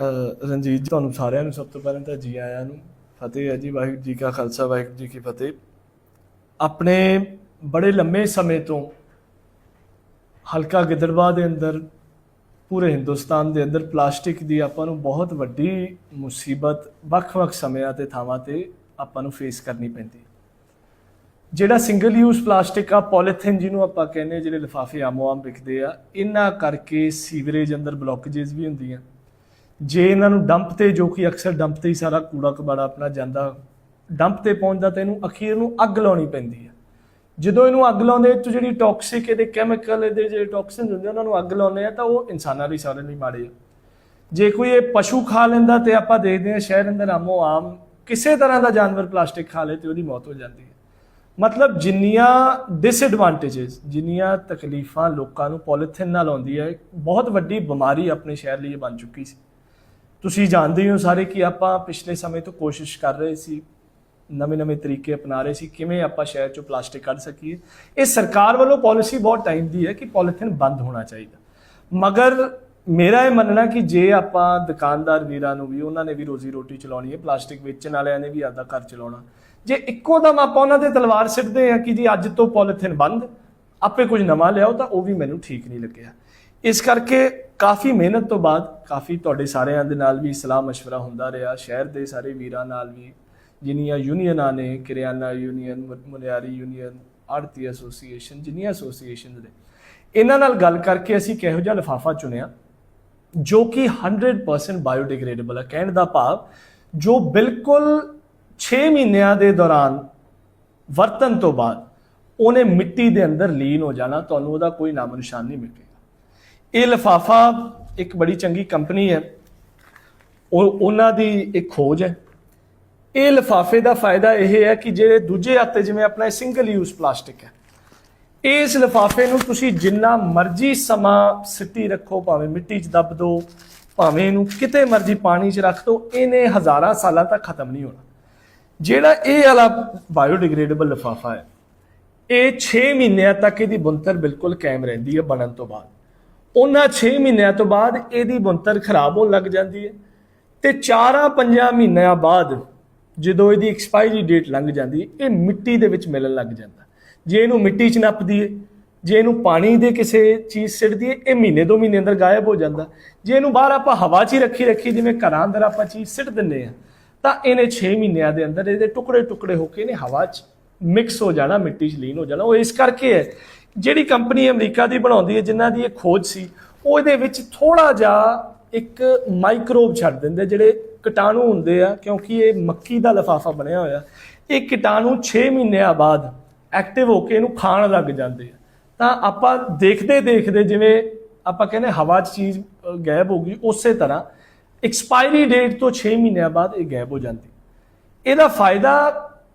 ਰਣਜੀਤ ਜੀ, ਤੁਹਾਨੂੰ ਸਾਰਿਆਂ ਨੂੰ ਸਭ ਤੋਂ ਪਹਿਲਾਂ ਤਾਂ ਜੀ ਆਇਆਂ ਨੂੰ ਫਤਿਹ ਹੈ ਜੀ, ਵਾਹਿਗੁਰੂ ਜੀ ਕਾ ਖਾਲਸਾ, ਵਾਹਿਗੁਰੂ ਜੀ ਕੀ ਫਤਿਹ। ਆਪਣੇ ਬੜੇ ਲੰਮੇ ਸਮੇਂ ਤੋਂ ਹਲਕਾ ਗਿੱਦੜਬਾਹ ਦੇ ਅੰਦਰ, ਪੂਰੇ ਹਿੰਦੁਸਤਾਨ ਦੇ ਅੰਦਰ ਪਲਾਸਟਿਕ ਦੀ ਆਪਾਂ ਨੂੰ ਬਹੁਤ ਵੱਡੀ ਮੁਸੀਬਤ ਵੱਖ-ਵੱਖ ਸਮਿਆਂ ਤੇ ਥਾਵਾਂ ਤੇ ਆਪਾਂ ਨੂੰ ਫੇਸ ਕਰਨੀ ਪੈਂਦੀ ਜਿਹੜਾ ਸਿੰਗਲ ਯੂਜ਼ ਪਲਾਸਟਿਕ ਆ ਪੋਲੀਥੀਨ ਜਿਹਨੂੰ ਆਪਾਂ ਕਹਿੰਦੇ ਜਿਹੜੇ ਲਿਫਾਫੇ ਆਮੋ ਆਮ ਵਿਕਦੇ ਆ, ਇਹਨਾਂ ਕਰਕੇ ਸੀਵਰੇਜ ਅੰਦਰ ਬਲੌਕੇजेस ਵੀ ਹੁੰਦੀਆਂ। ਜੇ ਇਹਨਾਂ ਨੂੰ ਡੰਪ ਤੇ ਜੋ ਕਿ ਅਕਸਰ ਡੰਪ ਤੇ ਹੀ ਸਾਰਾ ਕੂੜਾ ਕਬਾੜਾ ਆਪਣਾ ਜਾਂਦਾ, ਡੰਪ ਤੇ ਪਹੁੰਚਦਾ ਤਾਂ ਇਹਨੂੰ ਅਖੀਰ ਨੂੰ ਅੱਗ ਲਾਉਣੀ ਪੈਂਦੀ ਹੈ। ਜਦੋਂ ਇਹਨੂੰ ਅੱਗ ਲਾਉਂਦੇ ਇਹ ਜਿਹੜੀ ਟੌਕਸਿਕ ਇਹਦੇ ਕੈਮੀਕਲ ਇਹਦੇ ਜਿਹੜੇ ਟੌਕਸਿਨਸ ਹੁੰਦੇ ਉਹਨਾਂ ਨੂੰ ਅੱਗ ਲਾਉਂਦੇ ਆ, ਤਾਂ ਉਹ ਇਨਸਾਨਾਂ ਲਈ ਸਾਰੇ ਲਈ ਮਾੜੇ ਆ। ਜੇ ਕੋਈ ਇਹ ਪਸ਼ੂ ਖਾ ਲੈਂਦਾ ਤੇ ਆਪਾਂ ਦੇਖਦੇ ਹਾਂ ਸ਼ਹਿਰ ਅੰਦਰ ਆਮੋ ਆਮ ਕਿਸੇ ਤਰ੍ਹਾਂ ਦਾ ਜਾਨਵਰ ਪਲਾਸਟਿਕ ਖਾ ਲੇ ਤੇ ਉਹਦੀ ਮੌਤ ਹੋ ਜਾਂਦੀ ਹੈ। ਮਤਲਬ ਜਿੰਨੀਆਂ ਡਿਸਐਡਵਾਂਟੇजेस ਜਿੰਨੀਆਂ ਤਕਲੀਫਾਂ ਲੋਕਾਂ ਨੂੰ ਪੋਲੀਥਿਨ ਨਾਲ ਆਉਂਦੀ ਹੈ, ਬਹੁਤ ਵੱਡੀ ਬਿਮਾਰੀ ਆਪਣੇ ਸ਼ਹਿਰ ਲਈ ਇਹ ਬਣ ਚੁੱਕੀ ਸੀ। ਤੁਸੀਂ ਜਾਣਦੇ ਹੋ ਸਾਰੇ ਕਿ ਆਪਾਂ ਪਿਛਲੇ ਸਮੇਂ ਤੋਂ ਕੋਸ਼ਿਸ਼ ਕਰ ਰਹੇ ਸੀ ਨਵੇਂ-ਨਵੇਂ ਤਰੀਕੇ ਅਪਣਾ ਰਹੇ ਸੀ, ਕਿਵੇਂ ਆਪਾਂ ਸ਼ਹਿਰ ਚੋਂ ਪਲਾਸਟਿਕ ਕੱਢ ਸਕੀਏ। ਇਹ ਸਰਕਾਰ ਵੱਲੋਂ ਪਾਲਿਸੀ ਬਹੁਤ ਟਾਈਮ ਦੀ ਹੈ ਕਿ ਪੋਲੀਥਿਨ ਬੰਦ ਹੋਣਾ ਚਾਹੀਦਾ। ਮਗਰ ਮੇਰਾ ਇਹ ਮੰਨਣਾ ਕਿ ਜੇ ਆਪਾਂ ਦੁਕਾਨਦਾਰ ਵੀਰਾਂ ਨੂੰ ਵੀ, ਉਹਨਾਂ ਨੇ ਵੀ ਰੋਜ਼ੀ ਰੋਟੀ ਚਲਾਉਣੀ ਹੈ, ਪਲਾਸਟਿਕ ਵੇਚਣ ਵਾਲਿਆਂ ਨੇ ਵੀ ਆਪਦਾ ਘਰ ਚਲਾਉਣਾ। ਜੇ ਇੱਕੋ ਦਮ ਆਪਾਂ ਉਹਨਾਂ ਦੇ ਤਲਵਾਰ ਸਿੱਟਦੇ ਆ ਕਿ ਜੀ ਅੱਜ ਤੋਂ ਪੋਲੀਥਿਨ ਬੰਦ, ਆਪੇ ਕੁਝ ਨਵਾਂ ਲਿਆਓ, ਤਾਂ ਉਹ ਵੀ ਮੈਨੂੰ ਠੀਕ ਨਹੀਂ ਲੱਗਿਆ। ਇਸ ਕਰਕੇ ਕਾਫੀ ਮਿਹਨਤ ਤੋਂ ਬਾਅਦ ਕਾਫੀ ਤੁਹਾਡੇ ਸਾਰਿਆਂ ਦੇ ਨਾਲ ਵੀ ਸਲਾਹ مشਵਰਾ ਹੁੰਦਾ ਰਿਹਾ, ਸ਼ਹਿਰ ਦੇ ਸਾਰੇ ਵੀਰਾਂ ਨਾਲ ਵੀ, ਜਿੰਨੀਆਂ ਯੂਨੀਅਨਾਂ ਨੇ, ਕਿਰਿਆਨਾ ਯੂਨੀਅਨ ਮੁਨਿਆਰੀ ਯੂਨੀਅਨ, ਆੜਤੀ ਐਸੋਸੀਏਸ਼ਨ, ਜਿੰਨੀਆਂ ਐਸੋਸੀਏਸ਼ਨ ਨੇ। ਇਹਨਾਂ ਨਾਲ ਗੱਲ ਕਰਕੇ ਅਸੀਂ ਕਿਹੋ ਜਿਹਾ ਲਫਾਫਾ ਚੁਣਿਆ, ਜੋ ਕਿ 100% ਬਾਇਓਡਿਗ੍ਰੇਡੇਬਲ ਹੈ ਕਹਿਣ ਦਾ ਭਾਵ ਜੋ ਬਿਲਕੁਲ 6 ਮਹੀਨਿਆਂ ਦੇ ਦੌਰਾਨ ਵਰਤਨ ਤੋਂ ਬਾਅਦ ਉਹਨੇ ਮਿੱਟੀ ਦੇ ਅੰਦਰ ਲੀਨ ਹੋ ਜਾਣਾ, ਤੁਹਾਨੂੰ ਉਹਦਾ ਕੋਈ ਨਾਮ ਨਿਸ਼ਾਨ ਨਹੀਂ ਮਿਲੇ ਇਹ ਲਿਫਾਫਾ ਇੱਕ ਬੜੀ ਚੰਗੀ ਕੰਪਨੀ ਹੈ। ਉਹ ਉਹਨਾਂ ਦੀ ਇੱਕ ਖੋਜ ਹੈ। ਇਹ ਲਿਫਾਫੇ ਦਾ ਫਾਇਦਾ ਇਹ ਹੈ ਕਿ ਜਿਹੜੇ ਦੂਜੇ ਹੱਥੇ ਜਿਵੇਂ ਆਪਣਾ ਸਿੰਗਲ ਯੂਜ਼ ਪਲਾਸਟਿਕ ਹੈ, ਇਸ ਲਿਫਾਫੇ ਨੂੰ ਤੁਸੀਂ ਜਿੰਨਾ ਮਰਜ਼ੀ ਸਮਾਂ ਸਿੱਟੀ ਰੱਖੋ, ਭਾਵੇਂ ਮਿੱਟੀ 'ਚ ਦੱਬ ਦਿਓ ਭਾਵੇਂ ਇਹਨੂੰ ਕਿਤੇ ਮਰਜ਼ੀ ਪਾਣੀ 'ਚ ਰੱਖ ਦਿਓ ਇਹਨੇ ਹਜ਼ਾਰਾਂ ਸਾਲਾਂ ਤੱਕ ਖਤਮ ਨਹੀਂ ਹੋਣਾ। ਜਿਹੜਾ ਇਹ ਵਾਲਾ ਬਾਇਓਡੀਗ੍ਰੇਡੇਬਲ ਲਿਫਾਫਾ ਹੈ, ਇਹ 6 ਮਹੀਨਿਆਂ ਤੱਕ ਇਹਦੀ ਬੁੰਤਰ ਬਿਲਕੁਲ ਕਾਇਮ ਰਹਿੰਦੀ ਹੈ ਬਣਨ ਤੋਂ ਬਾਅਦ। ਉਹਨਾਂ 6 ਮਹੀਨਿਆਂ ਤੋਂ ਬਾਅਦ ਇਹਦੀ ਬੁੰਤਰ ਖਰਾਬ ਹੋਣ ਲੱਗ ਜਾਂਦੀ ਹੈ ਤੇ 4-5 ਮਹੀਨਿਆਂ ਬਾਅਦ ਜਦੋਂ ਇਹਦੀ ਐਕਸਪਾਇਰੀ ਡੇਟ ਲੰਘ ਜਾਂਦੀ ਹੈ, ਇਹ ਮਿੱਟੀ ਦੇ ਵਿੱਚ ਮਿਲਣ ਲੱਗ ਜਾਂਦਾ। ਜੇ ਇਹਨੂੰ ਮਿੱਟੀ 'ਚ ਨੱਪ ਦਈਏ ਜੇ ਇਹਨੂੰ ਪਾਣੀ ਦੇ ਕਿਸੇ ਚੀਜ਼ ਸਿੱਟ ਦਈਏ ਇਹ ਮਹੀਨੇ ਦੋ ਮਹੀਨੇ ਅੰਦਰ ਗਾਇਬ ਹੋ ਜਾਂਦਾ। ਜੇ ਇਹਨੂੰ ਬਾਹਰ ਆਪਾਂ ਹਵਾ 'ਚ ਹੀ ਰੱਖੀ ਰੱਖੀ, ਜਿਵੇਂ ਘਰਾਂ ਅੰਦਰ ਆਪਾਂ ਚੀਜ਼ ਸਿੱਟ ਦਿੰਨੇ ਆ ਤਾਂ ਇਹਨੇ 6 ਮਹੀਨਿਆਂ ਦੇ ਅੰਦਰ ਇਹਦੇ ਟੁਕੜੇ ਟੁਕੜੇ ਹੋ ਕੇ ਇਹਨੇ ਹਵਾ 'ਚ ਮਿਕਸ ਹੋ ਜਾਣਾ, ਮਿੱਟੀ 'ਚ ਲੀਨ ਹੋ ਜਾਣਾ। ਉਹ ਇਸ ਕਰਕੇ ਹੈ ਜਿਹੜੀ ਕੰਪਨੀ ਅਮਰੀਕਾ ਦੀ ਬਣਾਉਂਦੀ ਹੈ ਜਿਨ੍ਹਾਂ ਦੀ ਇਹ ਖੋਜ ਸੀ ਉਹ ਇਹਦੇ ਵਿੱਚ ਥੋੜਾ ਜਿਹਾ ਇੱਕ ਮਾਈਕਰੋਬ ਛੱਡ ਦਿੰਦੇ ਜਿਹੜੇ ਕੀਟਾਣੂ ਹੁੰਦੇ ਆ ਕਿਉਂਕਿ ਇਹ ਮੱਕੀ ਦਾ ਲਫਾਫਾ ਬਣਿਆ ਹੋਇਆ। ਇਹ ਕੀਟਾਣੂ 6 ਮਹੀਨਿਆਂ ਬਾਅਦ ਐਕਟਿਵ ਹੋ ਕੇ ਇਹਨੂੰ ਖਾਣ ਲੱਗ ਜਾਂਦੇ ਆ। ਤਾਂ ਆਪਾਂ ਦੇਖਦੇ ਦੇਖਦੇ ਜਿਵੇਂ ਆਪਾਂ ਕਹਿੰਦੇ ਹਵਾ 'ਚ ਚੀਜ਼ ਅ, ਗਾਇਬ ਹੋ ਗਈ ਉਸੇ ਤਰ੍ਹਾਂ ਐਕਸਪਾਇਰੀ ਡੇਟ ਤੋਂ 6 ਮਹੀਨਿਆਂ ਬਾਅਦ ਇਹ ਗਾਇਬ ਹੋ ਜਾਂਦੀ। ਇਹਦਾ ਫਾਇਦਾ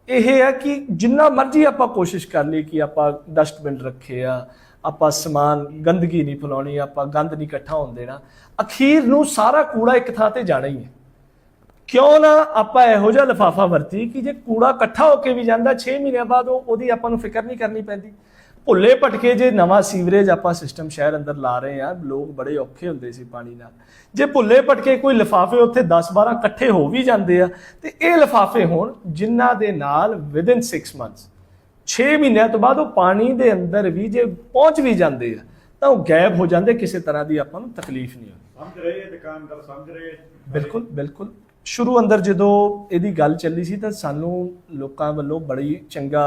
ਇਹ ਹੈ ਕਿ ਜਿੰਨਾ ਮਰਜ਼ੀ ਆਪਾਂ ਕੋਸ਼ਿਸ਼ ਕਰ ਲਈ ਕਿ ਆਪਾਂ ਡਸਟਬਿਨ ਰੱਖੇ ਆ, ਆਪਾਂ ਸਮਾਨ ਗੰਦਗੀ ਨਹੀਂ ਫੈਲਾਉਣੀ, ਆਪਾਂ ਗੰਦ ਨਹੀਂ ਇਕੱਠਾ ਹੋਣ ਦੇਣਾ, ਅਖੀਰ ਨੂੰ ਸਾਰਾ ਕੂੜਾ ਇੱਕ ਥਾਂ ਤੇ ਜਾਣਾ ਹੀ ਹੈ। ਕਿਉਂ ਨਾ ਆਪਾਂ ਇਹੋ ਜਿਹਾ ਲਫਾਫਾ ਵਰਤੀ ਕਿ ਜੇ ਕੂੜਾ ਇਕੱਠਾ ਹੋ ਕੇ ਵੀ ਜਾਂਦਾ 6 ਮਹੀਨਿਆਂ ਬਾਅਦ ਉਹ ਉਹਦੀ ਆਪਾਂ ਨੂੰ ਫਿਕਰ ਨਹੀਂ ਕਰਨੀ ਪੈਂਦੀ। ਭੁੱਲੇ ਭਟਕੇ ਜੇ ਨਵਾਂ ਸੀਵਰੇਜ ਆਪਾਂ ਸਿਸਟਮ ਸ਼ਹਿਰ ਅੰਦਰ ਲਾ ਰਹੇ ਆ ਲੋਕ ਬੜੇ ਔਖੇ ਹੁੰਦੇ ਸੀ ਪਾਣੀ ਨਾਲ। ਜੇ ਭੁੱਲੇ ਭਟਕੇ ਕੋਈ ਲਿਫਾਫੇ ਉੱਥੇ 10 12 ਇਕੱਠੇ ਹੋ ਵੀ ਜਾਂਦੇ ਆ ਤੇ ਇਹ ਲਿਫਾਫੇ ਹੋਣ ਜਿਨ੍ਹਾਂ ਦੇ ਨਾਲ ਵਿਦਿਨ 6 ਮੰਥਸ 6 ਮਹੀਨਿਆਂ ਤੋਂ ਬਾਅਦ ਉਹ ਪਾਣੀ ਦੇ ਅੰਦਰ ਵੀ ਜੇ ਪਹੁੰਚ ਵੀ ਜਾਂਦੇ ਆ ਤਾਂ ਉਹ ਗਾਇਬ ਹੋ ਜਾਂਦੇ ਕਿਸੇ ਤਰ੍ਹਾਂ ਦੀ ਆਪਾਂ ਨੂੰ ਤਕਲੀਫ ਨਹੀਂ ਹੁੰਦੀ। ਸਮਝ ਰਹੇ ਦੁਕਾਨਦਾਰ ਸਮਝ ਰਹੇ ਬਿਲਕੁਲ ਬਿਲਕੁਲ। ਸ਼ੁਰੂ ਅੰਦਰ ਜਦੋਂ ਇਹਦੀ ਗੱਲ ਚੱਲੀ ਸੀ ਤਾਂ ਸਾਨੂੰ ਲੋਕਾਂ ਵੱਲੋਂ ਬੜੀ ਚੰਗਾ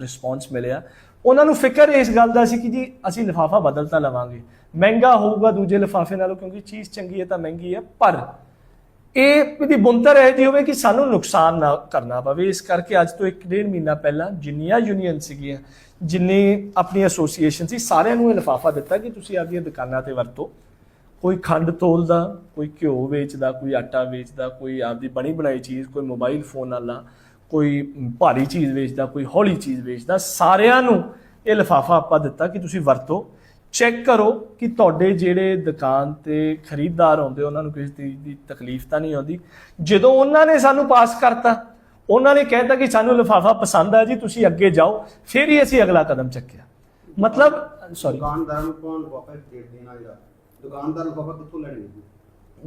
ਰਿਸਪੌਂਸ ਮਿਲਿਆ। ਉਹਨਾਂ ਨੂੰ ਫਿਕਰ ਇਸ ਗੱਲ ਦਾ ਸੀ ਕਿ ਜੀ ਅਸੀਂ ਲਿਫਾਫਾ ਬਦਲ ਤਾਂ ਲਵਾਂਗੇ। ਮਹਿੰਗਾ ਹੋਊਗਾ ਦੂਜੇ ਲਿਫਾਫੇ ਨਾਲੋਂ ਕਿਉਂਕਿ ਚੀਜ਼ ਚੰਗੀ ਹੈ ਤਾਂ ਮਹਿੰਗੀ ਹੈ, ਪਰ ਇਹ ਇਹਦੀ ਬੁੰਤਰ ਹੈ ਜੀ ਹੋਵੇ ਕਿ ਸਾਨੂੰ ਨੁਕਸਾਨ ਨਾ ਕਰਨਾ ਪਵੇ। ਇਸ ਕਰਕੇ ਅੱਜ ਤੋਂ 1.5 ਮਹੀਨਾ ਪਹਿਲਾਂ ਜਿੰਨੀਆਂ ਯੂਨੀਅਨ ਸੀਗੀਆਂ, ਜਿੰਨੇ ਆਪਣੀ ਐਸੋਸੀਏਸ਼ਨ ਸੀ, ਸਾਰਿਆਂ ਨੂੰ ਇਹ ਲਿਫਾਫਾ ਦਿੱਤਾ ਕਿ ਤੁਸੀਂ ਆਪਦੀਆਂ ਦੁਕਾਨਾਂ ਤੇ ਵਰਤੋ। ਕੋਈ ਖੰਡ ਤੋਲਦਾ, ਕੋਈ ਘਿਓ ਵੇਚਦਾ, ਕੋਈ ਆਟਾ ਵੇਚਦਾ, ਕੋਈ ਆਪਦੀ ਬਣੀ ਬਣਾਈ ਚੀਜ਼, ਕੋਈ ਮੋਬਾਈਲ ਫੋਨ ਵਾਲਾ ਕੋਈ ਭਾਰੀ ਚੀਜ਼ ਵੇਚਦਾ ਕੋਈ ਹੌਲੀ ਚੀਜ਼ ਵੇਚਦਾ ਸਾਰਿਆਂ ਨੂੰ ਇਹ ਲਿਫਾਫਾ ਆਪਾਂ ਦਿੱਤਾ ਕਿ ਤੁਸੀਂ ਵਰਤੋ। ਚੈੱਕ ਕਰੋ ਕਿ ਤੁਹਾਡੇ ਜਿਹੜੇ ਦੁਕਾਨ ਤੇ ਖਰੀਦਦਾਰ ਆਉਂਦੇ ਉਹਨਾਂ ਨੂੰ ਕਿਸੇ ਚੀਜ਼ ਦੀ ਤਕਲੀਫ ਤਾਂ ਨਹੀਂ ਆਉਂਦੀ। ਜਦੋਂ ਉਹਨਾਂ ਨੇ ਸਾਨੂੰ ਪਾਸ ਕਰਤਾ ਉਹਨਾਂ ਨੇ ਕਹਿਤਾ ਕਿ ਸਾਨੂੰ ਲਿਫਾਫਾ ਪਸੰਦ ਆ ਜੀ ਤੁਸੀਂ ਅੱਗੇ ਜਾਓ ਫਿਰ ਹੀ ਅਸੀਂ ਅਗਲਾ ਕਦਮ ਚੱਕਿਆ। ਮਤਲਬ ਸੌਰੀ ਦੁਕਾਨਦਾਰਾਂ ਨੂੰ ਕੌਣ ਵਾਪਸ ਦੇ ਦੇਣਾ ਜਿਹੜਾ? ਦੁਕਾਨਦਾਰ ਲਿਫਾਫਾ ਕਿੱਥੋਂ ਲੈਣਗੇ?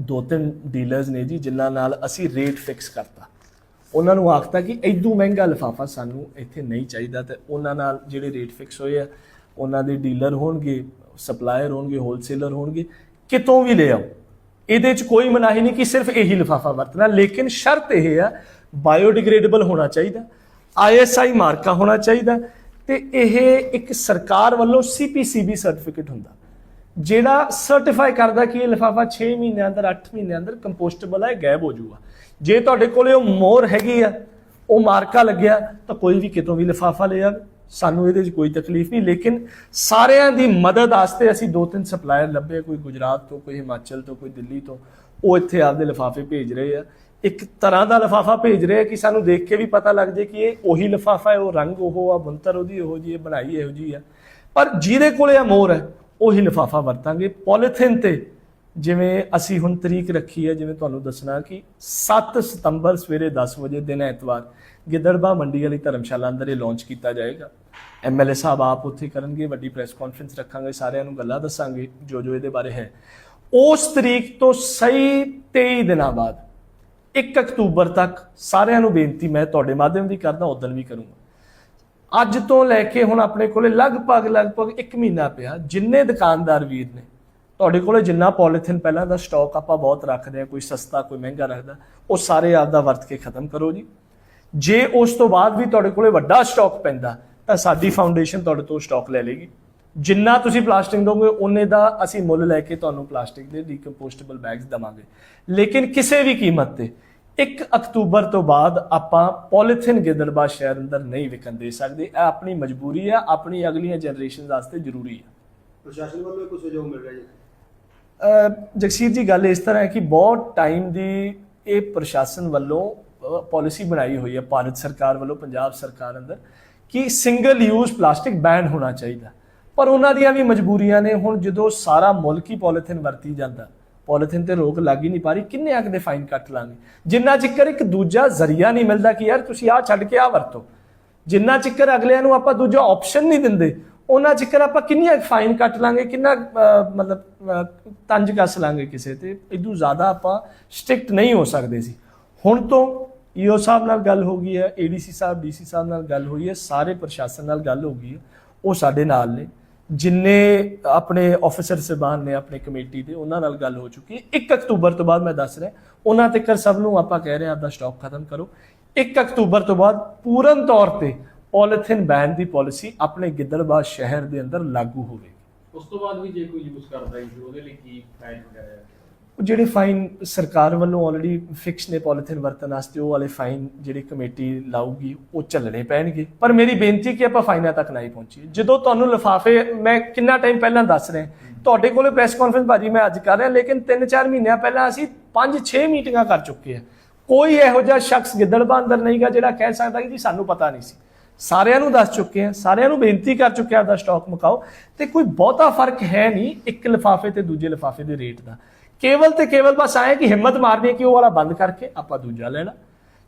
ਦੋ ਤਿੰਨ ਡੀਲਰਸ ਨੇ ਜੀ ਜਿਨ੍ਹਾਂ ਨਾਲ ਅਸੀਂ ਰੇਟ ਫਿਕਸ ਕਰਤਾ। ਉਹਨਾਂ ਨੂੰ ਆਖਤਾ ਕਿ ਇਦੋਂ ਮਹਿੰਗਾ ਲਿਫਾਫਾ ਸਾਨੂੰ ਇੱਥੇ ਨਹੀਂ ਚਾਹੀਦਾ ਤੇ ਉਹਨਾਂ ਨਾਲ ਜਿਹੜੇ ਰੇਟ ਫਿਕਸ ਹੋਏ ਆ, ਉਹਨਾਂ ਦੇ ਡੀਲਰ ਹੋਣਗੇ ਸਪਲਾਇਰ ਹੋਣਗੇ ਹੋਲਸੇਲਰ ਹੋਣਗੇ, ਕਿਤੋਂ ਵੀ ਲੈ ਆਓ। ਇਹਦੇ 'ਚ ਕੋਈ ਮਨਾਹੀ ਨਹੀਂ ਕਿ ਸਿਰਫ ਇਹੀ ਲਿਫਾਫਾ ਵਰਤਣਾ, ਲੇਕਿਨ ਸ਼ਰਤ ਇਹ ਆ ਬਾਇਓਡੀਗ੍ਰੇਡੇਬਲ ਹੋਣਾ ਚਾਹੀਦਾ ਆਈਐਸਆਈ ਮਾਰਕਾ ਹੋਣਾ ਚਾਹੀਦਾ ਤੇ ਇਹ ਇੱਕ ਸਰਕਾਰ ਵੱਲੋਂ ਸੀਪੀਸੀਬੀ ਸਰਟੀਫਿਕੇਟ ਹੁੰਦਾ। ਜਿਹੜਾ ਸਰਟੀਫਾਈ ਕਰਦਾ ਕਿ ਇਹ ਲਿਫਾਫਾ 6 ਮਹੀਨਿਆਂ ਅੰਦਰ 8 ਮਹੀਨਿਆਂ ਅੰਦਰ ਕੰਪੋਸਟੇਬਲ ਹੈ ਗਾਇਬ ਹੋ ਜਾਊਗਾ। ਜੇ ਤੁਹਾਡੇ ਕੋਲੇ ਉਹ ਮੋਹਰ ਹੈਗੀ ਆ, ਉਹ ਮਾਰਕਾ ਲੱਗਿਆ, ਤਾਂ ਕੋਈ ਵੀ ਕਿਤੋਂ ਵੀ ਲਿਫਾਫਾ ਲੈ ਆਵੇ। ਸਾਨੂੰ ਇਹਦੇ 'ਚ ਕੋਈ ਤਕਲੀਫ ਨਹੀਂ, ਲੇਕਿਨ ਸਾਰਿਆਂ ਦੀ ਮਦਦ ਵਾਸਤੇ ਅਸੀਂ ਦੋ ਤਿੰਨ ਸਪਲਾਇਰ ਲੱਭੇ ਕੋਈ ਗੁਜਰਾਤ ਤੋਂ, ਕੋਈ ਹਿਮਾਚਲ ਤੋਂ, ਕੋਈ ਦਿੱਲੀ ਤੋਂ। ਉਹ ਇੱਥੇ ਆਪਦੇ ਲਿਫਾਫੇ ਭੇਜ ਰਹੇ ਆ। ਇੱਕ ਤਰ੍ਹਾਂ ਦਾ ਲਿਫਾਫਾ ਭੇਜ ਰਹੇ ਆ ਕਿ ਸਾਨੂੰ ਦੇਖ ਕੇ ਵੀ ਪਤਾ ਲੱਗ ਜੇ ਕਿ ਇਹ ਉਹੀ ਲਿਫਾਫਾ ਹੈ, ਉਹ ਰੰਗ ਉਹ ਆ ਬੰਤਰ ਉਹਦੀ ਉਹੋ ਜੀ ਹੈ, ਬਣਾਈ ਇਹੋ ਜੀ ਆ। ਪਰ ਜਿਹਦੇ ਕੋਲੇ ਆ ਮੋਹਰ ਹੈ, ਉਹੀ ਲਿਫਾਫਾ ਵਰਤਾਂਗੇ। ਪੋਲੀਥਿਨ ਤੇ ਜਿਵੇਂ ਅਸੀਂ ਹੁਣ ਤਰੀਕ ਰੱਖੀ ਹੈ, ਜਿਵੇਂ ਤੁਹਾਨੂੰ ਦੱਸਣਾ ਕਿ 7 ਸਤੰਬਰ ਸਵੇਰੇ 10 ਵਜੇ ਦਿਨ ਐਤਵਾਰ, ਗਿੱਦੜਬਾ ਮੰਡੀ ਵਾਲੀ ਧਰਮਸ਼ਾਲਾ ਅੰਦਰ ਇਹ ਲਾਂਚ ਕੀਤਾ ਜਾਏਗਾ। ਐਮਐਲਏ ਸਾਹਿਬ ਆਪ ਉੱਥੇ ਕਰਨਗੇ, ਵੱਡੀ ਪ੍ਰੈਸ ਕਾਨਫਰੰਸ ਰੱਖਾਂਗੇ, ਸਾਰਿਆਂ ਨੂੰ ਗੱਲਾਂ ਦੱਸਾਂਗੇ, ਜੋ ਜੋ ਇਹਦੇ ਬਾਰੇ ਹੈ। ਉਸ ਤਰੀਕ ਤੋਂ ਸਹੀ 23 ਦਿਨਾਂ ਬਾਅਦ 1 ਅਕਤੂਬਰ ਤੱਕ ਸਾਰਿਆਂ ਨੂੰ ਬੇਨਤੀ, ਮੈਂ ਤੁਹਾਡੇ ਮਾਧਿਅਮ ਦੀ ਕਰਦਾ ਉਦੋਂ ਵੀ ਕਰੂੰਗਾ। ਅੱਜ ਤੋਂ ਲੈ ਕੇ ਹੁਣ ਆਪਣੇ ਕੋਲੇ ਲਗਭਗ ਲਗਭਗ 1 ਮਹੀਨਾ ਪਿਆ, ਜਿੰਨੇ ਦੁਕਾਨਦਾਰ ਵੀਰ ਨੇ ਤੁਹਾਡੇ ਕੋਲੇ ਜਿੰਨਾ ਪੋਲੀਥਿਨ ਪਹਿਲਾਂ ਦਾ ਸਟਾਕ ਆਪਾਂ ਬਹੁਤ ਰੱਖਦੇ ਆ ਕੋਈ ਸਸਤਾ, ਕੋਈ ਮਹਿੰਗਾ ਰੱਖਦਾ, ਉਹ ਸਾਰੇ ਆਪਦਾ ਵਰਤ ਕੇ ਖਤਮ ਕਰੋ ਜੀ। ਜੇ ਉਸ ਤੋਂ ਬਾਅਦ ਵੀ ਤੁਹਾਡੇ ਕੋਲੇ ਵੱਡਾ ਸਟਾਕ ਪੈਂਦਾ, ਤਾਂ ਸਾਡੀ ਫਾਊਂਡੇਸ਼ਨ ਤੁਹਾਡੇ ਤੋਂ ਸਟਾਕ ਲੈ ਲੇਗੀ। ਜਿੰਨਾ ਤੁਸੀਂ ਪਲਾਸਟਿਕ ਦੋਗੇ, ਉਹਨੇ ਦਾ ਅਸੀਂ ਮੁੱਲ ਲੈ ਕੇ ਤੁਹਾਨੂੰ ਪਲਾਸਟਿਕ ਦੇ ਡੀਕੰਪੋਸਟੇਬਲ ਬੈਗਸ ਦਵਾਂਗੇ। ਲੇਕਿਨ ਕਿਸੇ ਵੀ ਕੀਮਤ ਤੇ 1 ਅਕਤੂਬਰ ਤੋਂ ਬਾਅਦ ਆਪਾਂ ਪੋਲੀਥਿਨ ਗਿੱਦੜਬਾ ਸ਼ਹਿਰ ਅੰਦਰ ਨਹੀਂ ਵਿਕਣ ਦੇ ਸਕਦੇ। ਇਹ ਆਪਣੀ ਮਜਬੂਰੀ ਹੈ, ਆਪਣੀ ਅਗਲੀਆਂ ਜਨਰੇਸ਼ਨ ਵਾਸਤੇ ਜ਼ਰੂਰੀ ਹੈ। ਪ੍ਰਸ਼ਾਸਨ ਵੱਲੋਂ ਕੁਝ ਸਹਿਯੋਗ ਮਿਲ ਰਿਹਾ ਜੀ? ਜਗਸੀਰ ਜੀ, ਗੱਲ ਇਸ ਤਰ੍ਹਾਂ ਹੈ ਕਿ ਬਹੁਤ ਟਾਈਮ ਦੀ ਇਹ ਪ੍ਰਸ਼ਾਸਨ ਵੱਲੋਂ ਪਾਲਿਸੀ ਬਣਾਈ ਹੋਈ ਹੈ, ਭਾਰਤ ਸਰਕਾਰ ਵੱਲੋਂ, ਪੰਜਾਬ ਸਰਕਾਰ ਅੰਦਰ, ਕਿ ਸਿੰਗਲ ਯੂਜ਼ ਪਲਾਸਟਿਕ ਬੈਨ ਹੋਣਾ ਚਾਹੀਦਾ। ਪਰ ਉਹਨਾਂ ਦੀਆਂ ਵੀ ਮਜਬੂਰੀਆਂ ਨੇ, ਹੁਣ ਜਦੋਂ ਸਾਰਾ ਮੁਲਕ ਹੀ ਪੋਲੀਥਿਨ ਵਰਤੀ ਜਾਂਦਾ ਪੋਲੀਥਿਨ ਤੇ ਰੋਕ ਲੱਗ ਹੀ ਨਹੀਂ ਪਾ ਰਹੀ, ਕਿੰਨੇ ਅੱਗ ਦੇ ਫਾਈਨ ਕੱਟ ਲਾਂਗੇ? ਜਿੰਨਾ ਚਿੱਕਰ ਇੱਕ ਦੂਜਾ ਜ਼ਰੀਆ ਨਹੀਂ ਮਿਲਦਾ ਕਿ ਯਾਰ ਤੁਸੀਂ ਆਹ ਛੱਡ ਕੇ ਆਹ ਵਰਤੋ। ਜਿੰਨਾ ਚਿੱਕਰ ਅਗਲਿਆਂ ਨੂੰ ਆਪਾਂ ਦੂਜਾ ਆਪਸ਼ਨ ਨਹੀਂ ਦਿੰਦੇ ਉਹਨਾਂ ਚਿੱਕਰ ਆਪਾਂ ਕਿੰਨੀਆਂ ਫਾਈਨ ਕੱਟ ਲਾਂਗੇ, ਕਿੰਨਾ ਮਤਲਬ ਤੰਜ ਕੱਸ ਲਾਂਗੇ ਕਿਸੇ ਤੇ, ਇਦੋਂ ਜ਼ਿਆਦਾ ਆਪਾਂ ਸਟ੍ਰਿਕਟ ਨਹੀਂ ਹੋ ਸਕਦੇ ਸੀ। ਹੁਣ ਤੋਂ ਈਓ ਸਾਹਿਬ ਨਾਲ ਗੱਲ ਹੋ ਗਈ ਹੈ ਏਡੀਸੀ ਸਾਹਿਬ ਡੀਸੀ ਸਾਹਿਬ ਨਾਲ ਗੱਲ ਹੋਈ ਹੈ, ਸਾਰੇ ਪ੍ਰਸ਼ਾਸਨ ਨਾਲ ਗੱਲ ਹੋ ਗਈ ਹੈ, ਉਹ ਸਾਡੇ ਨਾਲ ਨੇ। ਜਿੰਨੇ ਆਪਣੇ ਆਫੀਸਰ ਸਬਾਨ ਨੇ, ਆਪਣੇ ਕਮੇਟੀ ਦੇ, ਉਹਨਾਂ ਨਾਲ ਗੱਲ ਹੋ ਚੁੱਕੀ ਹੈ। 1 ਅਕਤੂਬਰ ਤੋਂ ਬਾਅਦ ਮੈਂ ਦੱਸ ਰਿਹਾ, ਉਹਨਾਂ ਤੱਕ ਸਭ ਨੂੰ ਆਪਾਂ ਕਹਿ ਰਹੇ ਹਾਂ, ਆਪਦਾ ਸਟਾਕ ਖਤਮ ਕਰੋ। 1 ਅਕਤੂਬਰ ਤੋਂ ਬਾਅਦ ਪੂਰਨ ਤੌਰ ਤੇ ਪੋਲੀਥਿਨ ਬੈਨ ਦੀ ਪਾਲਿਸੀ ਆਪਣੇ ਗਿੱਦੜਬਾਹ ਸ਼ਹਿਰ ਦੇ ਅੰਦਰ ਲਾਗੂ ਹੋਵੇਗੀ। ਉਸ ਤੋਂ ਬਾਅਦ ਵੀ ਜੇ ਕੋਈ ਯੂਜ਼ ਕਰਦਾ ਹੈ ਉਹਦੇ ਲਈ ਕੀ ਫਾਈਨ ਵਗੈਰਾ ਜਿਹੜੇ ਫਾਈਨ ਸਰਕਾਰ ਵੱਲੋਂ ਆਲਰੇਡੀ ਫਿਕਸ ਨੇ ਪੋਲੀਥਿਨ ਵਰਤਣ ਵਾਸਤੇ ਉਹ ਵਾਲੇ ਫਾਈਨ ਜਿਹੜੀ ਕਮੇਟੀ ਲਾਊਗੀ ਉਹ ਚੱਲਣੇ ਪੈਣਗੇ। ਪਰ ਮੇਰੀ ਬੇਨਤੀ ਕਿ ਆਪਾਂ ਫਾਈਨਾਂ ਤੱਕ ਨਾ ਹੀ ਪਹੁੰਚੀਏ। ਜਦੋਂ ਤੁਹਾਨੂੰ ਲਿਫਾਫੇ ਮੈਂ ਕਿੰਨਾ ਟਾਈਮ ਪਹਿਲਾਂ ਦੱਸ ਰਿਹਾ ਤੁਹਾਡੇ ਕੋਲੇ ਪ੍ਰੈਸ ਕਾਨਫਰੰਸ ਭਾਜੀ ਮੈਂ ਅੱਜ ਕਰ ਰਿਹਾ ਲੇਕਿਨ 3-4 ਮਹੀਨਿਆਂ ਪਹਿਲਾਂ ਅਸੀਂ 5-6 ਮੀਟਿੰਗਾਂ ਕਰ ਚੁੱਕੇ ਹਾਂ। ਕੋਈ ਇਹੋ ਜਿਹਾ ਸ਼ਖਸ ਗਿੱਦੜਬਾਹ ਅੰਦਰ ਨਹੀਂਗਾ ਜਿਹੜਾ ਕਹਿ ਸਕਦਾ ਕਿ ਜੀ ਸਾਨੂੰ ਪਤਾ ਨਹੀਂ ਸੀ। ਸਾਰਿਆਂ ਨੂੰ ਦੱਸ ਚੁੱਕੇ ਹਾਂ, ਸਾਰਿਆਂ ਨੂੰ ਬੇਨਤੀ ਕਰ ਚੁੱਕੇ ਹਾਂ ਸਟਾਕ ਮੁਕਾਓ। ਤੇ ਕੋਈ ਬਹੁਤਾ ਫ਼ਰਕ ਹੈ ਨਹੀਂ ਇੱਕ ਲਿਫਾਫੇ ਤੇ ਦੂਜੇ ਲਿਫਾਫੇ ਦੇ ਰੇਟ ਦਾ। ਕੇਵਲ ਤੇ ਕੇਵਲ ਬਸ ਆਏ ਕਿ ਹਿੰਮਤ ਮਾਰਨੀ ਹੈ ਕਿ ਉਹ ਵਾਲਾ ਬੰਦ ਕਰਕੇ ਆਪਾਂ ਦੂਜਾ ਲੈਣਾ।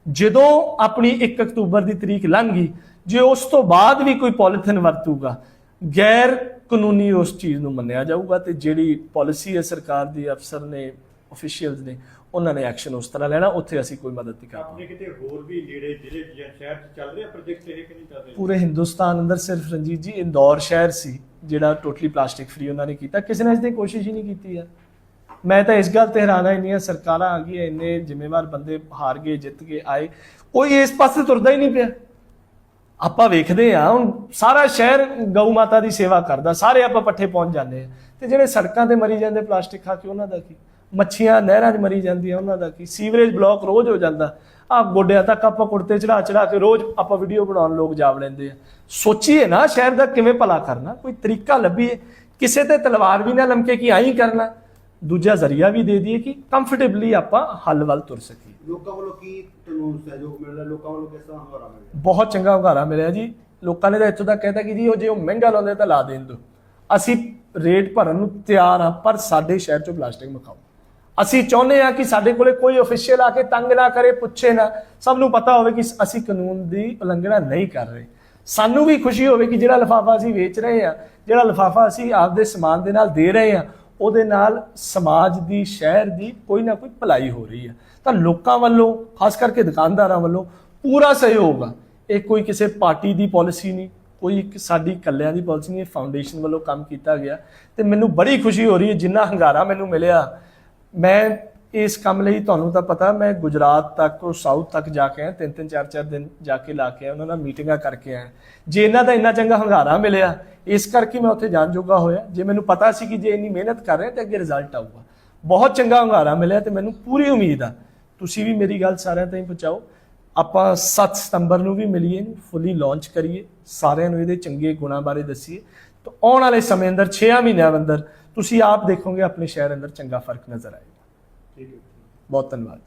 ਜਦੋਂ ਆਪਣੀ 1 ਅਕਤੂਬਰ ਦੀ ਤਰੀਕ ਲੰਘ ਗਈ, ਜੇ ਉਸ ਤੋਂ ਬਾਅਦ ਵੀ ਕੋਈ ਪੋਲੀਥਿਨ ਵਰਤੂਗਾ, ਗੈਰ ਕਾਨੂੰਨੀ ਉਸ ਚੀਜ਼ ਨੂੰ ਮੰਨਿਆ ਜਾਊਗਾ ਤੇ ਜਿਹੜੀ ਪਾਲਿਸੀ ਹੈ ਸਰਕਾਰ ਦੀ, ਅਫਸਰ ਨੇ ਅਫੀਸ਼ੀਅਲਸ ਨੇ ਉਹਨਾਂ ਨੇ ਐਕਸ਼ਨ ਉਸ ਤਰ੍ਹਾਂ ਲੈਣਾ ਉੱਥੇ ਅਸੀਂ ਕੋਈ ਮਦਦ ਨਹੀਂ ਕਰ ਪਾਵਾਂਗੇ ਕਿਤੇ ਹੋਰ ਵੀ ਨੇੜੇ ਜ਼ਿਲ੍ਹੇ ਜਾਂ ਸ਼ਹਿਰ 'ਚ ਚੱਲ ਰਿਹਾ ਪ੍ਰੋਜੈਕਟ ਇਹ ਕਿ ਨਹੀਂ ਚੱਲ ਰਿਹਾ? ਪੂਰੇ ਹਿੰਦੁਸਤਾਨ ਅੰਦਰ ਸਿਰਫ ਰਣਜੀਤ ਜੀ ਇੰਦੌਰ ਸ਼ਹਿਰ ਸੀ ਜਿਹੜਾ ਟੋਟਲੀ ਪਲਾਸਟਿਕ ਫ੍ਰੀ ਉਹਨਾਂ ਨੇ ਕੀਤਾ। ਕਿਸੇ ਨੇ ਅਜੇ ਤੱਕ ਕੋਸ਼ਿਸ਼ ਹੀ ਨਹੀਂ ਕੀਤੀ ਯਾਰ। ਮੈਂ ਤਾਂ ਇਸ ਗੱਲ ਤੇ ਹੈਰਾਨ ਇੰਨੀਆਂ ਸਰਕਾਰਾਂ ਆ ਗਈਆਂ ਇੰਨੇ ਜ਼ਿੰਮੇਵਾਰ ਬੰਦੇ ਹਾਰ ਗਏ ਜਿੱਤ ਗਏ ਆਏ। ਕੋਈ ਇਸ ਪਾਸੇ ਤੁਰਦਾ ਹੀ ਨਹੀਂ ਪਿਆ। ਆਪਾਂ ਵੇਖਦੇ ਆ ਹੁਣ ਸਾਰਾ ਸ਼ਹਿਰ ਗਊ ਮਾਤਾ ਦੀ ਸੇਵਾ ਕਰਦਾ ਸਾਰੇ ਆਪਾਂ ਪੱਠੇ ਪਹੁੰਚ ਜਾਂਦੇ ਆ ਤੇ ਜਿਹੜੇ ਸੜਕਾਂ ਤੇ ਮਰੀ ਜਾਂਦੇ ਪਲਾਸਟਿਕ ਖਾ ਕੇ ਉਹਨਾਂ ਦਾ ਕੀ? ਮੱਛੀਆਂ ਨਹਿਰਾਂ 'ਚ ਮਰੀ ਜਾਂਦੀਆਂ ਉਹਨਾਂ ਦਾ ਕੀ? ਸੀਵਰੇਜ ਬਲੌਕ ਰੋਜ਼ ਹੋ ਜਾਂਦਾ। ਆ ਗੋਡਿਆਂ ਤੱਕ ਆਪਾਂ ਕੁੜਤੇ ਚੜਾ ਚੜਾ ਕੇ ਰੋਜ਼ ਆਪਾਂ ਵੀਡੀਓ ਬਣਾਉਣ ਲੋਕ ਜਾ ਵੜਦੇ ਆ। ਸੋਚੀਏ ਨਾ ਸ਼ਹਿਰ ਦਾ ਕਿਵੇਂ ਭਲਾ ਕਰਨਾ? ਕੋਈ ਤਰੀਕਾ ਲੱਭੀਏ। ਕਿਸੇ ਤੇ ਤਲਵਾਰ ਵੀ ਨਾ ਲਮਕੇ ਕਿ ਆਈ ਕਰਨਾ। ਦੂਜਾ ਜ਼ਰੀਆ ਵੀ ਦੇ ਦਈਏ ਕਿ ਕੰਫਰਟੇਬਲੀ ਆਪਾਂ ਹੱਲ ਵੱਲ ਤੁਰ ਸਕੀਏ। ਲੋਕਾਂ ਵੱਲੋਂ ਕੀ ਤੁਹਾਨੂੰ ਸਹਿਯੋਗ ਮਿਲ ਰਿਹਾ? ਲੋਕਾਂ ਵੱਲੋਂ ਕਿਸ ਤਰ੍ਹਾਂ ਹੰਗਾਰਾ ਮਿਲ ਰਿਹਾ? ਬਹੁਤ ਚੰਗਾ ਹੁੰਗਾਰਾ ਮਿਲਿਆ ਜੀ। ਲੋਕਾਂ ਨੇ ਤਾਂ ਇੱਥੋਂ ਤੱਕ ਕਹਿਤਾ ਕਿ ਜੀ ਉਹ ਜੇ ਉਹ ਮਹਿੰਗਾ ਲਾਉਂਦੇ ਤਾਂ ਲਾ ਦੇਣ ਦਿਓ ਅਸੀਂ ਰੇਟ ਭਰਨ ਨੂੰ ਤਿਆਰ ਆ ਪਰ ਸਾਡੇ ਸ਼ਹਿਰ ਚੋਂ ਪਲਾਸਟਿਕ ਮਕਾਓ ਅਸੀਂ ਚਾਹੁੰਦੇ ਆ ਕਿ ਸਾਡੇ ਕੋਲੇ ਕੋਈ ਅਫੀਸ਼ੀਅਲ ਆ ਕੇ ਤੰਗ ਨਾ ਕਰੇ, ਪੁੱਛੇ ਨਾ। ਸਭ ਨੂੰ ਪਤਾ ਹੋਵੇ ਕਿ ਅਸੀਂ ਕਾਨੂੰਨ ਦੀ ਉਲੰਘਣਾ ਨਹੀਂ ਕਰ ਰਹੇ। ਸਾਨੂੰ ਵੀ ਖੁਸ਼ੀ ਹੋਵੇ ਕਿ ਜਿਹੜਾ ਲਿਫਾਫਾ ਅਸੀਂ ਵੇਚ ਰਹੇ ਆ ਜਿਹੜਾ ਲਿਫਾਫਾ ਅਸੀਂ ਆਪਦੇ ਸਮਾਨ ਦੇ ਨਾਲ ਦੇ ਰਹੇ ਆ ਉਹਦੇ ਨਾਲ ਸਮਾਜ ਦੀ, ਸ਼ਹਿਰ ਦੀ ਕੋਈ ਨਾ ਕੋਈ ਭਲਾਈ ਹੋ ਰਹੀ ਹੈ। ਤਾਂ ਲੋਕਾਂ ਵੱਲੋਂ, ਖਾਸ ਕਰਕੇ ਦੁਕਾਨਦਾਰਾਂ ਵੱਲੋਂ ਪੂਰਾ ਸਹਿਯੋਗ ਆ। ਇਹ ਕੋਈ ਕਿਸੇ ਪਾਰਟੀ ਦੀ ਪਾਲਿਸੀ ਨਹੀਂ, ਕੋਈ ਇੱਕ ਸਾਡੀ ਇਕੱਲਿਆਂ ਦੀ ਪਾਲਿਸੀ ਨਹੀਂ, ਇਹ ਫਾਊਂਡੇਸ਼ਨ ਵੱਲੋਂ ਕੰਮ ਕੀਤਾ ਗਿਆ। ਤੇ ਮੈਨੂੰ ਬੜੀ ਖੁਸ਼ੀ ਹੋ ਰਹੀ ਹੈ, ਜਿੰਨਾ ਹੰਗਾਰਾ ਮੈਨੂੰ ਮਿਲਿਆ ਮੈਂ ਇਸ ਕੰਮ ਲਈ ਤੁਹਾਨੂੰ ਤਾਂ ਪਤਾ, ਮੈਂ ਗੁਜਰਾਤ ਤੱਕ ਉਹ ਸਾਊਥ ਤੱਕ ਜਾ ਕੇ ਆਇਆ, ਤਿੰਨ ਤਿੰਨ, ਚਾਰ ਚਾਰ ਦਿਨ ਜਾ ਕੇ ਲਾ ਕੇ ਆਇਆ, ਉਹਨਾਂ ਨਾਲ ਮੀਟਿੰਗਾਂ ਕਰਕੇ ਆਇਆ। ਜੇ ਇਹਨਾਂ ਦਾ ਇੰਨਾ ਚੰਗਾ ਹੰਗਾਰਾ ਮਿਲਿਆ, ਇਸ ਕਰਕੇ ਮੈਂ ਉੱਥੇ ਜਾਣ ਜੋਗਾ ਹੋਇਆ। ਜੇ ਮੈਨੂੰ ਪਤਾ ਸੀ ਕਿ ਜੇ ਇੰਨੀ ਮਿਹਨਤ ਕਰ ਰਹੇ ਹਾਂ ਤੇ ਅੱਗੇ ਰਿਜ਼ਲਟ ਆਊਗਾ। ਬਹੁਤ ਚੰਗਾ ਹੰਗਾਰਾ ਮਿਲਿਆ ਤੇ ਮੈਨੂੰ ਪੂਰੀ ਉਮੀਦ ਆ। ਤੁਸੀਂ ਵੀ ਮੇਰੀ ਗੱਲ ਸਾਰਿਆਂ ਤਾਈਂ ਪਹੁੰਚਾਓ। ਆਪਾਂ 7 ਸਤੰਬਰ ਨੂੰ ਵੀ ਮਿਲੀਏ ਫੁੱਲੀ ਲਾਂਚ ਕਰੀਏ। ਸਾਰਿਆਂ ਨੂੰ ਇਹਦੇ ਚੰਗੇ ਗੁਣਾਂ ਬਾਰੇ ਦੱਸੀਏ। ਤਾਂ ਆਉਣ ਵਾਲੇ ਸਮੇਂ ਅੰਦਰ 6 ਮਹੀਨਿਆਂ ਅੰਦਰ ਤੁਸੀਂ ਆਪ ਦੇਖੋਗੇ ਆਪਣੇ ਸ਼ਹਿਰ ਅੰਦਰ ਚੰਗਾ ਫ਼ਰਕ ਨਜ਼ਰ ਆਏਗਾ। ਠੀਕ ਹੈ। ਬਹੁਤ ਧੰਨਵਾਦ